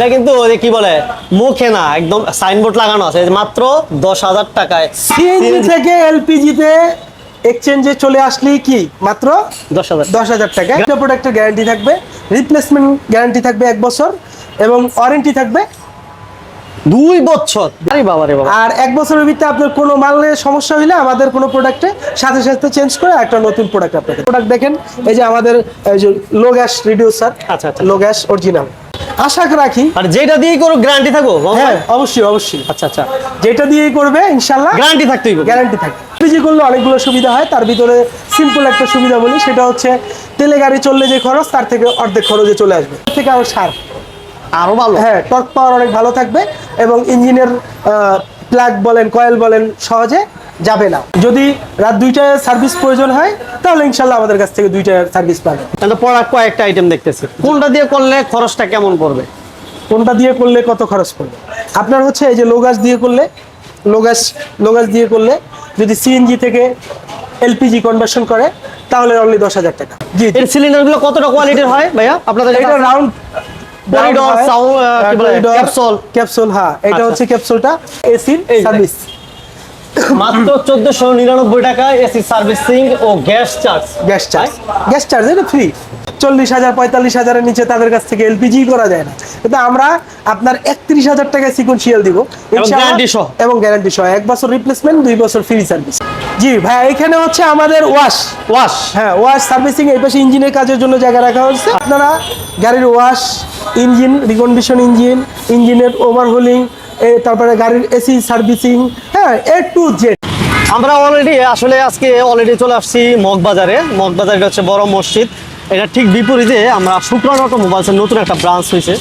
এটা কিন্তু কি বলে মুখে না একদম সাইনবোর্ড লাগানো আছে মাত্র দশ হাজার টাকায়। সিএনজি থেকে এলপিজি তে এক্সচেঞ্জে চলে আসলেই কি? মাত্র দশ হাজার দশ হাজার টাকা। একটা প্রোডাক্টের গ্যারান্টি থাকবে রিপ্লেসমেন্ট গ্যারান্টি থাকবে এক বছর এবং ওয়ারেন্টি থাকবে দুই বছর। আরে বাবা রে বাবা। আর এক বছরের ভিতরে আপনার কোনো মালের সমস্যা হলে আমাদের কোনো প্রোডাক্টে সাথে সাথে চেঞ্জ করে একটা নতুন প্রোডাক্ট আপনাকে। প্রোডাক্ট দেখেন এই যে আমাদের এই যে লো গ্যাস রিডিউসার আচ্ছা, আচ্ছা। লো গ্যাস অরিজিনাল আশা রাখি। আর যেটা দিয়ে করো গ্যারান্টি থাকব হ্যাঁ অবশ্যই অবশ্যই। আচ্ছা আচ্ছা। যেটা দিয়েই করবে ইনশাল্লাহ গ্যারান্টি থাকতেই হবে। গ্যারান্টি থাকে এলপিজি করলে অনেকগুলো সুবিধা হয়। তার ভিতরে সিম্পল একটা সুবিধা বলি সেটা হচ্ছে তেলে গাড়ি চললে যে খরচ তার থেকে অর্ধেক খরচে চলে আসবে। থেকে আরও সার। আরও ভালো। হ্যাঁ টর্ক পাওয়ার অনেক ভালো থাকবে এবং ইঞ্জিনের প্লাগ বলেন কয়েল বলেন সহজে যাবে না। যদি রাত দুইটায় সার্ভিস প্রয়োজন হয় তাহলে ইনশাল্লাহ আমাদের কাছ থেকে দুইটায় সার্ভিস পাবে। তাহলে প্রোডাক্ট কয়েকটা আইটেম দেখতেছি। কোনটা দিয়ে করলে খরচটা কেমন পড়বে? কোনটা দিয়ে করলে কত খরচ পড়বে? আপনার হচ্ছে এই যে লোগাস দিয়ে করলে লোগাস লোগাস দিয়ে করলে যদি সিএনজি থেকে এলপিজি কনভার্সন করে তাহলে অনলি দশ হাজার টাকা। জি এর সিলিন্ডারগুলো কতটা কোয়ালিটির হয় ভাইয়া? আপনাদের এটা রাউন্ড Corridor, sound, আহ, কি বলে, capsule? ক্যাপসুল হ্যাঁ এটা আচ্ছা। হচ্ছে ক্যাপসুলটা এসির সার্ভিস মাত্র চোদ্দশো নিরানব্বই টাকা এসি সার্ভিসিং ও gas charge. Gas charge. Gas charge এটা ফ্রি চল্লিশ হাজার পঁয়তাল্লিশ হাজারের নিচে তাদের কাছ থেকে এলপিজি করা যায় না। কিন্তু আমরা আপনার একত্রিশ হাজার টাকায় সিকোয়েন্সিয়াল দিব। এবং গ্যারান্টি সহ। এক বছর রিপ্লেসমেন্ট দুই বছর ফ্রি সার্ভিস জি ভাই এখানে হচ্ছে আমাদের ওয়াশ ওয়াশ হ্যাঁ ওয়াশ সার্ভিসিং এই পাশে ইঞ্জিনের কাজের জন্য জায়গা রাখা হয়েছে। আপনারা গাড়ির ওয়াশ ইঞ্জিন রিকন্ডিশন ইঞ্জিন ইঞ্জিনের ওভারহোলিং তারপরে গাড়ির এসি সার্ভিসিং হ্যাঁ এ টু জেড আমরা অলরেডি আসলে আজকে অলরেডি চলে আসছি মগবাজারে। মগবাজার হচ্ছে বড় মসজিদ। এটা ঠিক বিপরীতে আমরা শুক্রান অটোমোবাইলসের নতুন একটা ব্রাঞ্চ হয়েছে।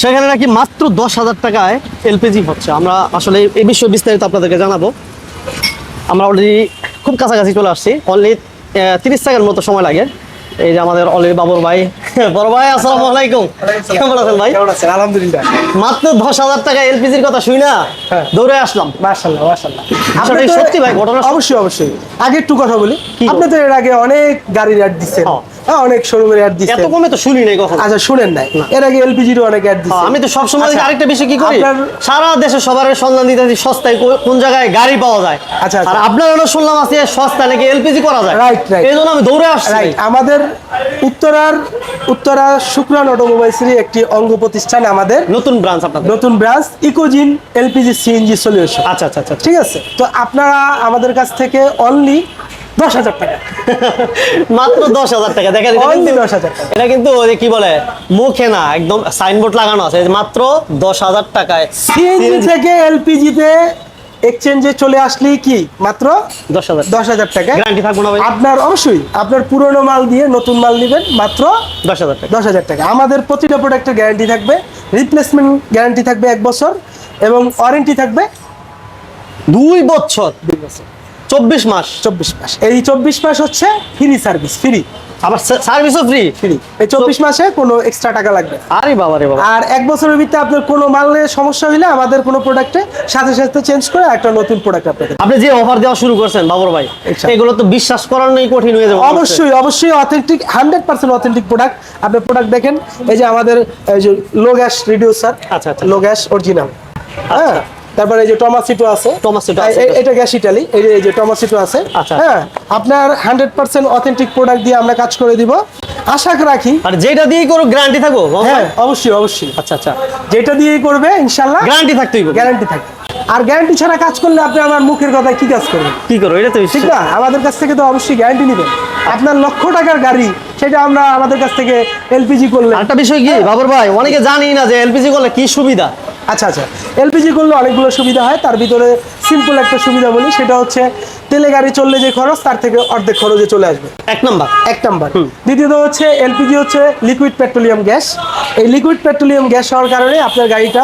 সেখানে নাকি মাত্র দশ হাজার টাকায় এলপিজি হচ্ছে। আমরা আসলে এই বিষয়ে বিস্তারিত আপনাদেরকে জানাব। আমরা অলরেডি খুব কাছাকাছি চলে আসছি। অলরেডি তিরিশ সেকেন্ড মতো সময় লাগে। এই যে আমাদের অলরেডি বাবুর ভাই বড় ভাই আসসালামু আলাইকুম। কেমন আছেন ভাই? কেমন আছেন? আলহামদুলিল্লাহ। মাত্র দশ হাজার টাকা এলপিজির কথা শুই না হ্যাঁ। দৌড়ে আসলাম। মাশাআল্লাহ মাশাআল্লাহ। আসলে আপনি সত্যি ভাই, ঘটনা অবশ্যই অবশ্যই। আগে একটু কথা বলি। আপনি তো এর আগে অনেক গাড়ি অ্যাড হ্যাঁ। অনেক শোরুমের অ্যাড এত কমে তো শুনি নাই কখনো। আচ্ছা শুনেন নাই। এর আগে এলপিজির অনেক অ্যাড দিচ্ছেন আমি তো সবসময় আচ্ছা, আরেকটা বিষয় কি করি? সারা দেশে সবার সন্ধান দিতে সস্তায় কোন জায়গায় গাড়ি পাওয়া যায়। আচ্ছা, আচ্ছা। আর আপনার শুনলাম আছে সস্তায় নাকি এলপিজি করা যায়। Right, right. এই জন্য আমি দৌড়ে আসছি। রাইট আমাদের উত্তরার উত্তরা শুক্রান অটোমোবাইলসেরই একটি অঙ্গ প্রতিষ্ঠান আমাদের। নতুন ব্রাঞ্চ আপনাদের। নতুন branch Ecogen LPG CNG solution আচ্ছা আচ্ছা আচ্ছা ঠিক আছে? তো আপনারা আমাদের কাছ থেকে অনলি দশ হাজার টাকা। মাত্র দশ হাজার টাকা। দেখেন 10,000 টাকা। এটা কিন্তু ওই কি বলে মুখে না একদম সাইনবোর্ড লাগানো আছে। মাত্র দশ হাজার টাকায়। সিএনজি থেকে এলপিজি তে এক্সচেঞ্জে চলে আসলেই কি? মাত্র দশ হাজার দশ হাজার টাকা। গ্যারান্টি থাকব না আপনার অবশ্যই আপনার পুরনো মাল দিয়ে নতুন মাল নেবেন মাত্র দশ হাজার টাকা। দশ হাজার টাকা। আমাদের প্রতিটা প্রোডাক্টের গ্যারান্টি থাকবে রিপ্লেসমেন্ট গ্যারান্টি থাকবে এক বছর এবং ওয়ারেন্টি থাকবে দুই বছর। দুই বছর। চব্বিশ মাস। চব্বিশ মাস। এই চব্বিশ মাস হচ্ছে ফ্রি সার্ভিস ফ্রি আবার সার্ভিসও ফ্রি ফ্রি এই চব্বিশ মাসে কোনো এক্সট্রা টাকা লাগবে। আরে বাবা রে বাবা। আর এক বছরের ভিতরে আপনার কোনো মালের সমস্যা হলে আমাদের কোনো প্রোডাক্টে সাথে সাথে চেঞ্জ করে একটা নতুন প্রোডাক্ট আপনাকে আপনি যে অফার দেওয়া শুরু করছেন বাবর ভাই আচ্ছা। এগুলো তো বিশ্বাস করার নেই কঠিন হয়ে যাবে। অবশ্যই অবশ্যই authentic hundred percent authentic product আপনি প্রোডাক্ট দেখেন এই যে আমাদের এই যে লো গ্যাস রিডিউসার আচ্ছা, আচ্ছা। লো গ্যাস অরিজিনাল হ্যাঁ? তারপরে এই যে টমাসিটো আছে। টমাসিটো আছে। এটা গ্যাস ইটালি। এই যে এই যে টমাসিটো আছে। আচ্ছা। হ্যাঁ আপনার হান্ড্রেড পার্সেন্ট অথেন্টিক প্রোডাক্ট দিয়ে আমরা কাজ করে দিব। আশা রাখি আর যেটা দিয়ে করো গ্যারান্টি থাকব হ্যাঁ অবশ্যই অবশ্যই। আচ্ছা আচ্ছা। যেটা দিয়েই করবে ইনশাল্লাহ। গ্যারান্টি থাকতেই হবে। গ্যারান্টি থাকবে। আর গ্যারান্টি ছাড়া কাজ করলে আপনি আমার মুখের কথায় কি কাজ করবেন? কি করো এটা তো ঠিক না? আমাদের কাছ থেকে তো অবশ্যই গ্যারান্টি নেবেন আপনার লক্ষ টাকার গাড়ি সেটা আমরা আমাদের কাছ থেকে এলপিজি করলে আরেকটা বিষয় কি? বাবর ভাই অনেকে জানি না যে এলপিজি করলে কি সুবিধা? আচ্ছা আচ্ছা। এলপিজি করলে অনেকগুলো সুবিধা হয় তার ভিতরে সিম্পল একটা সুবিধা বলি সেটা হচ্ছে তেলে গাড়ি চললে যে খরচ তার থেকে অর্ধেক খরচে চলে আসবে। এক নম্বর। এক নাম্বার। দ্বিতীয়ত হচ্ছে এলপিজি হচ্ছে লিকুইড পেট্রোলিয়াম গ্যাস এই লিকুইড পেট্রোলিয়াম গ্যাস হওয়ার কারণে আপনার গাড়িটা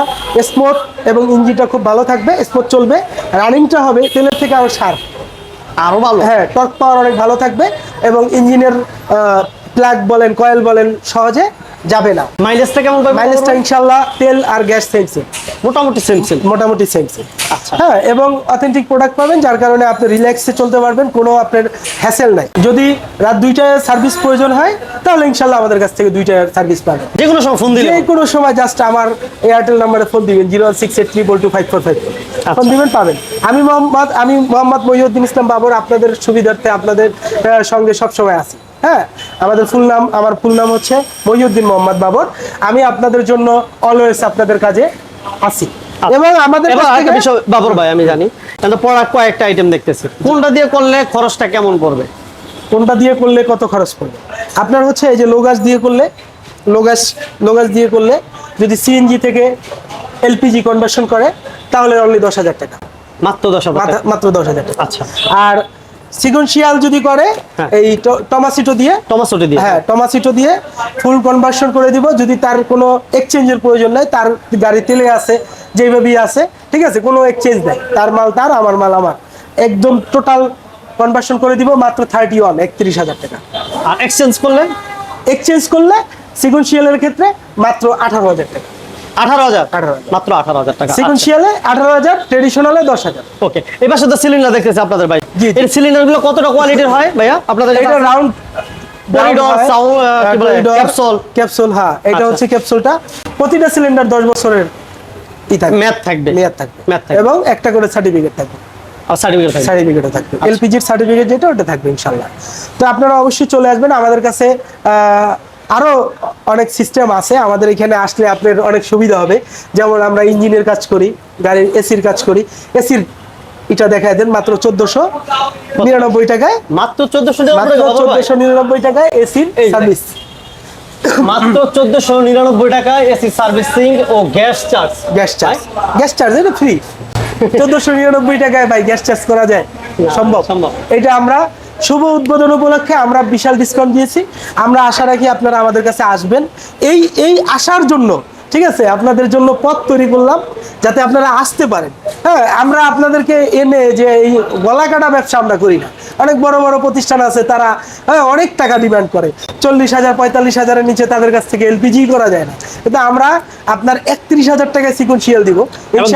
স্মুথ এবং ইঞ্জিনটা খুব ভালো থাকবে স্মুথ চলবে। রানিংটা হবে তেলের থেকে আরও সার আরও ভালো। হ্যাঁ টর্ক পাওয়ার অনেক ভালো থাকবে এবং ইঞ্জিনের প্লাগ বলেন কয়েল বলেন সহজে যাবে না। মাইলেজটা কেমন পাবেন মাইলেজটা ইনশাল্লাহ তেল আর গ্যাস সেম সেম মোটামুটি সেম সেম মোটামুটি সেম সেম আচ্ছা। হ্যাঁ এবং অথেন্টিক প্রোডাক্ট পাবেন যার কারণে আপনি রিল্যাক্সে চলতে পারবেন কোনো আপনার হ্যাসেল নাই। যদি রাত দুইটায় সার্ভিস প্রয়োজন হয় তাহলে ইনশাল্লাহ আমাদের কাছ থেকে দুইটায় সার্ভিস পাবেন। যে কোনো সময় ফোন দিলে যে কোনো সময় জাস্ট আমার এয়ারটেল নাম্বারে ফোন দিবেন zero six eight triple two five four five phone দিবেন পাবেন। আমি মোহাম্মদ আমি মোহাম্মদ মহিউদ্দিন ইসলাম বাবর আপনাদের সুবিধার্থে আপনাদের সঙ্গে সবসময় আছি। হ্যাঁ আমাদের ফুল নাম আমার ফুল নাম হচ্ছে মহিউদ্দিন মোহাম্মদ বাবর। আমি আপনাদের জন্য অলওয়েজ আপনাদের কাজে আছি এবং আমাদের বাবর ভাই আমি জানি। কিন্তু প্রোডাক্ট কয়েকটা আইটেম দেখতেছি। কোনটা দিয়ে করলে খরচটা কেমন পড়বে? কোনটা দিয়ে করলে কত খরচ পড়বে? আপনার হচ্ছে এই যে লোগাস দিয়ে করলে লোগাস লোগাস দিয়ে করলে যদি সিএনজি থেকে এলপিজি কনভার্সন করে তাহলে অনলি দশ হাজার টাকা। মাত্র দশ হাজার মাত্র দশ হাজার টাকা। আচ্ছা। আর সিগনশিয়াল যদি করে হ্যাঁ। এই টমাসিটো দিয়ে টমাসোটি দিয়ে। হ্যাঁ টমাসিটো দিয়ে ফুল কনভার্সন করে দিব। যদি তার কোনো এক্সচেঞ্জের প্রয়োজন নাই তার গাড়ি তেলে আছে যেভাবেই আছে ঠিক আছে কোনো এক্সচেঞ্জ নাই। তার মাল তার আমার মাল আমার। একদম টোটাল কনভার্সন করে দিব মাত্র থার্টি ওয়ান একত্রিশ হাজার টাকা। আর এক্সচেঞ্জ করলে? এক্সচেঞ্জ করলে সিগনশিয়ালের ক্ষেত্রে মাত্র আঠারো হাজার টাকা। আঠারো হাজার? মাত্র আঠারো হাজার টাকা। আঠারো হাজার ট্রেডিশনালে দশ হাজার। ওকে এবার শুধু সিলিন্ডার দেখতেছি আপনাদের ভাই। এর কতটা কোয়ালিটির হয় ভাইয়া? আপনাদের এটা রাউন্ড? ক্যাপসুল হ্যাঁ। এটা আচ্ছা। হচ্ছে ক্যাপসুলটা প্রতিটা সিলিন্ডার দশ বছরের থাকবে। ম্যাথ থাকবে। থাকবে। ম্যাথ থাকবে। এবং একটা করে সার্টিফিকেট থাকবে। আর সার্টিফিকেট থাকবে। সার্টিফিকেটও থাকবে। আচ্ছা। এলপিজির সার্টিফিকেট যেটা ওটা থাকবে ইনশাল্লাহ তো আপনারা অবশ্যই চলে আসবেন আমাদের কাছে আহ, আরও অনেক সিস্টেম আছে। আমাদের এখানে আসলে আপনার অনেক সুবিধা হবে। যেমন আমরা ইঞ্জিনের কাজ করি গাড়ির এসির কাজ করি। এসির এটা দেখায় দেন মাত্র চোদ্দশো নিরানব্বই টাকায়। মাত্র চোদ্দশো চোদ্দশো নিরানব্বই টাকায় এসির সার্ভিস মাত্র চোদ্দশো নিরানব্বই টাকা এসি সার্ভিসিং ও gas charge gas charge gas charge এটা ফ্রি চোদ্দশো নিরানব্বই টাকায় ভাই গ্যাস চার্জ করা যায়। সম্ভব। সম্ভব। এটা আমরা শুভ উদ্বোধন উপলক্ষে আমরা বিশাল ডিসকাউন্ট দিয়েছি। আমরা আশা রাখি আপনারা আমাদের কাছে আসবেন। এই এই আসার জন্য ঠিক আছে আপনাদের জন্য পথ তৈরি করলাম যাতে আপনারা আসতে পারেন। হ্যাঁ আমরা আপনাদেরকে এনে যে এই গলা কাটা ব্যবসা আমরা করি না অনেক বড় বড় প্রতিষ্ঠান আছে তারা হ্যাঁ অনেক টাকা ডিমান্ড করে। চল্লিশ হাজার পঁয়তাল্লিশ হাজারের নিচে তাদের কাছ থেকে এলপিজি করা যায় না। কিন্তু আমরা আপনার একত্রিশ হাজার টাকায় সিকুয়েন্সিয়াল দিব। এবং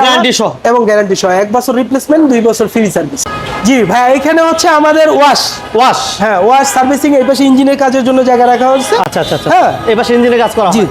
গ্যারান্টি সহ। এক বছর রিপ্লেসমেন্ট দুই বছর ফ্রি সার্ভিস জি ভাই এখানে হচ্ছে আমাদের ওয়াশ। ওয়াশ? হ্যাঁ ওয়াশ সার্ভিসিং এই পাশে ইঞ্জিনের কাজের জন্য জায়গা রাখা হচ্ছে আচ্ছা আচ্ছা আচ্ছা। হ্যাঁ। পাশে ইঞ্জিনের কাজ করা জি এই